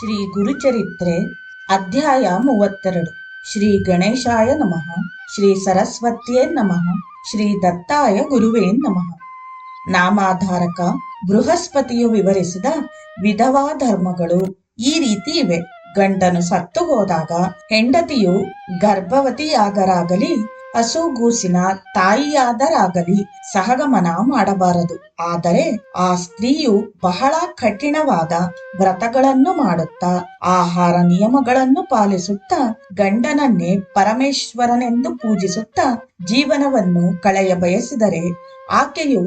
ಶ್ರೀ ಗುರುಚರಿತ್ರೆ ಅಧ್ಯಾಯ ಮೂವತ್ತೆರಡು. ಶ್ರೀ ಗಣೇಶಾಯ ನಮಃ. ಶ್ರೀ ಸರಸ್ವತಿಯೇ ನಮಃ. ಶ್ರೀ ದತ್ತಾಯ ಗುರುವೇ ನಮಃ. ನಾಮಾಧಾರಕ ಬೃಹಸ್ಪತಿಯು ವಿವರಿಸಿದ ವಿಧವಾ ಧರ್ಮಗಳು ಈ ರೀತಿ ಇವೆ. ಗಂಡನು ಸತ್ತು ಹೋದಾಗ ಹೆಂಡತಿಯು ಗರ್ಭವತಿಯಾಗರಾಗಲಿ ಹಸುಗೂಸಿನ ತಾಯಿಯಾದರಾಗಲಿ ಸಹಗಮನ ಮಾಡಬಾರದು. ಆದರೆ ಆ ಸ್ತ್ರೀಯು ಬಹಳ ಕಠಿಣವಾದ ವ್ರತಗಳನ್ನು ಮಾಡುತ್ತಾ, ಆಹಾರ ನಿಯಮಗಳನ್ನು ಪಾಲಿಸುತ್ತಾ, ಗಂಡನನ್ನೇ ಪರಮೇಶ್ವರನೆಂದು ಪೂಜಿಸುತ್ತಾ ಜೀವನವನ್ನು ಕಳೆಯ ಬಯಸಿದರೆ ಆಕೆಯು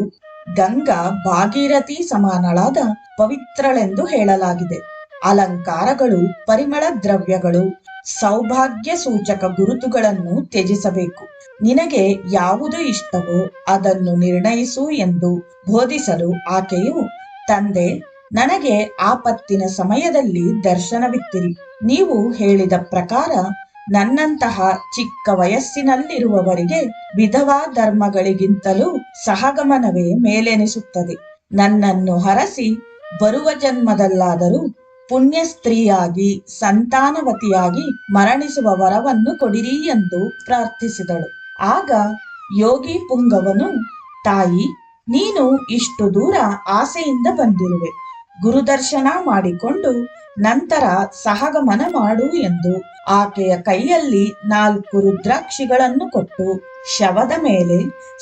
ಗಂಗಾ ಭಾಗೀರಥಿ ಸಮಾನಳಾದ ಪವಿತ್ರಳೆಂದು ಹೇಳಲಾಗಿದೆ. ಅಲಂಕಾರಗಳು, ಪರಿಮಳ ದ್ರವ್ಯಗಳು, ಸೌಭಾಗ್ಯ ಸೂಚಕ ಗುರುತುಗಳನ್ನು ತ್ಯಜಿಸಬೇಕು. ನಿನಗೆ ಯಾವುದು ಇಷ್ಟವೋ ಅದನ್ನು ನಿರ್ಣಯಿಸು ಎಂದು ಬೋಧಿಸಲು ಆಕೆಯು, ತಂದೆ, ನನಗೆ ಆಪತ್ತಿನ ಸಮಯದಲ್ಲಿ ದರ್ಶನವಿತ್ತಿರಿ. ನೀವು ಹೇಳಿದ ಪ್ರಕಾರ ನನ್ನಂತಹ ಚಿಕ್ಕ ವಯಸ್ಸಿನಲ್ಲಿರುವವರಿಗೆ ವಿಧವಾ ಧರ್ಮಗಳಿಗಿಂತಲೂ ಸಹಗಮನವೇ ಮೇಲೆನಿಸುತ್ತದೆ. ನನ್ನನ್ನು ಹರಸಿ ಬರುವ ಜನ್ಮದಲ್ಲಾದರೂ ಪುಣ್ಯ ಸ್ತ್ರೀಯಾಗಿ ಸಂತಾನವತಿಯಾಗಿ ಮರಣಿಸುವ ವರವನ್ನು ಕೊಡಿರಿ ಎಂದು ಪ್ರಾರ್ಥಿಸಿದಳು. ಆಗ ಯೋಗಿ ಪುಂಗವನು, ತಾಯಿ, ನೀನು ಇಷ್ಟು ದೂರ ಆಸೆಯಿಂದ ಬಂದಿರುವೆ. ಗುರುದರ್ಶನ ಮಾಡಿಕೊಂಡು ನಂತರ ಸಹಗಮನ ಮಾಡು ಎಂದು ಆಕೆಯ ಕೈಯಲ್ಲಿ ನಾಲ್ಕು ರುದ್ರಾಕ್ಷಿಗಳನ್ನು ಕೊಟ್ಟು, ಶವದ ಮೇಲೆ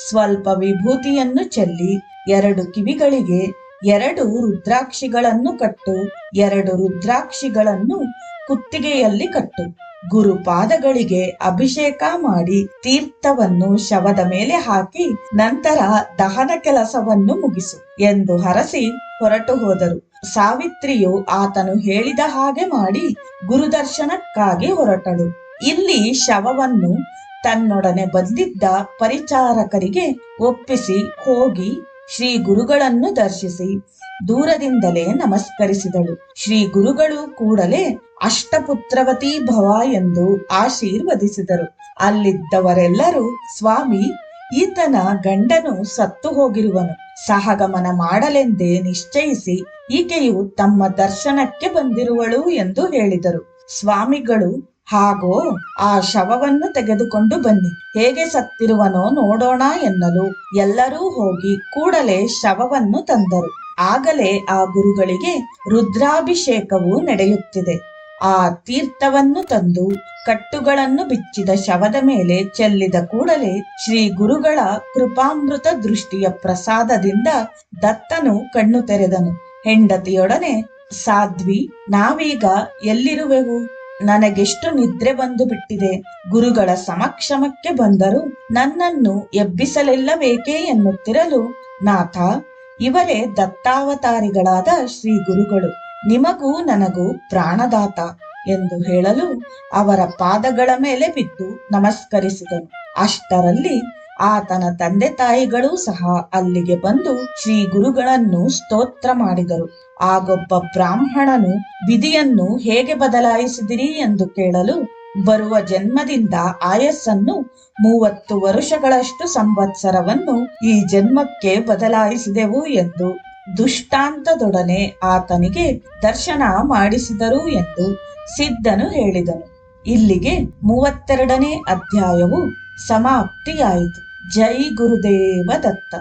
ಸ್ವಲ್ಪ ವಿಭೂತಿಯನ್ನು ಚೆಲ್ಲಿ ಎರಡು ಕಿವಿಗಳಿಗೆ ಎರಡು ರುದ್ರಾಕ್ಷಿಗಳನ್ನು ಕಟ್ಟು, ಎರಡು ರುದ್ರಾಕ್ಷಿಗಳನ್ನು ಕುತ್ತಿಗೆಯಲ್ಲಿ ಕಟ್ಟು. ಗುರುಪಾದಗಳಿಗೆ ಅಭಿಷೇಕ ಮಾಡಿ ತೀರ್ಥವನ್ನು ಶವದ ಮೇಲೆ ಹಾಕಿ ನಂತರ ದಹನ ಕೆಲಸವನ್ನು ಮುಗಿಸು ಎಂದು ಹರಸಿ ಹೊರಟು ಹೋದರು. ಸಾವಿತ್ರಿಯು ಆತನು ಹೇಳಿದ ಹಾಗೆ ಮಾಡಿ ಗುರುದರ್ಶನಕ್ಕಾಗಿ ಹೊರಟಳು. ಇಲ್ಲಿ ಶವವನ್ನು ತನ್ನೊಡನೆ ಬಂದಿದ್ದ ಪರಿಚಾರಕರಿಗೆ ಒಪ್ಪಿಸಿ ಹೋಗಿ ಶ್ರೀ ಗುರುಗಳನ್ನು ದರ್ಶಿಸಿ ದೂರದಿಂದಲೇ ನಮಸ್ಕರಿಸಿದಳು. ಶ್ರೀ ಗುರುಗಳು ಕೂಡಲೇ ಅಷ್ಟಪುತ್ರವತಿ ಭವ ಎಂದು ಆಶೀರ್ವದಿಸಿದರು. ಅಲ್ಲಿದ್ದವರೆಲ್ಲರೂ, ಸ್ವಾಮಿ, ಈತನ ಗಂಡನು ಸತ್ತು ಹೋಗಿರುವನು. ಸಹಗಮನ ಮಾಡಲೆಂದೇ ನಿಶ್ಚಯಿಸಿ ಈಕೆಯು ತಮ್ಮ ದರ್ಶನಕ್ಕೆ ಬಂದಿರುವಳು ಎಂದು ಹೇಳಿದರು. ಸ್ವಾಮಿಗಳು ಹಾಗೋ, ಆ ಶವವನ್ನು ತೆಗೆದುಕೊಂಡು ಬನ್ನಿ. ಹೇಗೆ ಸತ್ತಿರುವನೋ ನೋಡೋಣ ಎನ್ನಲು. ಎಲ್ಲರೂ ಹೋಗಿ ಕೂಡಲೇ ಶವವನ್ನು ತಂದರು. ಆಗಲೇ ಆ ಗುರುಗಳಿಗೆ ರುದ್ರಾಭಿಷೇಕವು ನಡೆಯುತ್ತಿದೆ. ಆ ತೀರ್ಥವನ್ನು ತಂದು ಕಟ್ಟುಗಳನ್ನು ಬಿಚ್ಚಿದ ಶವದ ಮೇಲೆ ಚೆಲ್ಲಿದ ಕೂಡಲೇ ಶ್ರೀ ಗುರುಗಳ ಕೃಪಾಮೃತ ದೃಷ್ಟಿಯ ಪ್ರಸಾದದಿಂದ ದತ್ತನು ಕಣ್ಣು ತೆರೆದನು. ಹೆಂಡತಿಯೊಡನೆ, ಸಾಧ್ವಿ, ನಾವೀಗ ಎಲ್ಲಿರುವೆವು? ನನಗೆಷ್ಟು ನಿದ್ರೆ ಬಂದು ಬಿಟ್ಟಿದೆ. ಗುರುಗಳ ಸಮಕ್ಷಮಕ್ಕೆ ಬಂದರು ನನ್ನನ್ನು ಎಬ್ಬಿಸಲಿಲ್ಲಬೇಕೇ ಎನ್ನುತ್ತಿರಲು? ನಾಥ, ಇವರೇ ದತ್ತಾವತಾರಿಗಳಾದ ಶ್ರೀ ಗುರುಗಳು. ನಿಮಗೂ ನನಗೂ ಪ್ರಾಣದಾತ ಎಂದು ಹೇಳಲು ಅವರ ಪಾದಗಳ ಮೇಲೆ ಬಿದ್ದು ನಮಸ್ಕರಿಸಿದನು. ಅಷ್ಟರಲ್ಲಿ ಆತನ ತಂದೆ ತಾಯಿಗಳೂ ಸಹ ಅಲ್ಲಿಗೆ ಬಂದು ಶ್ರೀ ಗುರುಗಳನ್ನು ಸ್ತೋತ್ರ ಮಾಡಿದರು. ಆಗೊಬ್ಬ ಬ್ರಾಹ್ಮಣನು, ವಿಧಿಯನ್ನು ಹೇಗೆ ಬದಲಾಯಿಸಿದಿರಿ ಎಂದು ಕೇಳಲು ಬರುವ ಜನ್ಮದಿಂದ ಆಯಸ್ಸನ್ನು ಮೂವತ್ತು ವರುಷಗಳಷ್ಟು ಸಂವತ್ಸರವನ್ನು ಈ ಜನ್ಮಕ್ಕೆ ಬದಲಾಯಿಸಿದೆವು ಎಂದು ದುಷ್ಟಾಂತದೊಡನೆ ಆತನಿಗೆ ದರ್ಶನ ಮಾಡಿಸಿದರು ಎಂದು ಸಿದ್ಧನು ಹೇಳಿದನು. ಇಲ್ಲಿಗೆ ಮೂವತ್ತೆರಡನೇ ಅಧ್ಯಾಯವು ಸಮಾಪ್ತಿಯಾಯಿತು. ಜೈ ಗುರುದೇವ ದತ್ತ